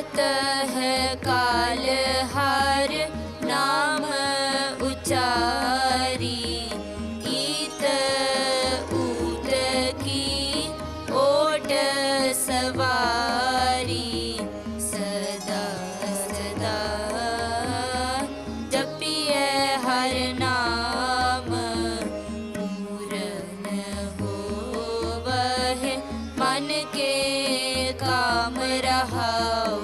खात है, काल हार नाम उचारी। ईत ऊत की ओट सवारी। सदा सदा जपिए हर नाम। पूरन हो वह मन के काम रहाओ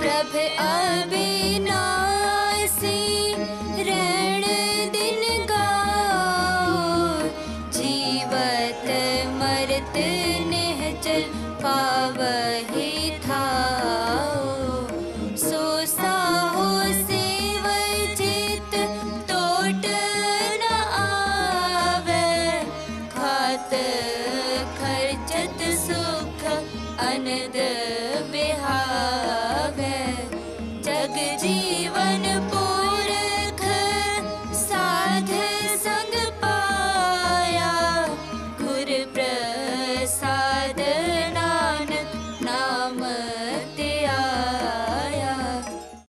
प्रभ अविनाशी रण दिन गाओ जीवत मरत निहचल पावहि a good deal.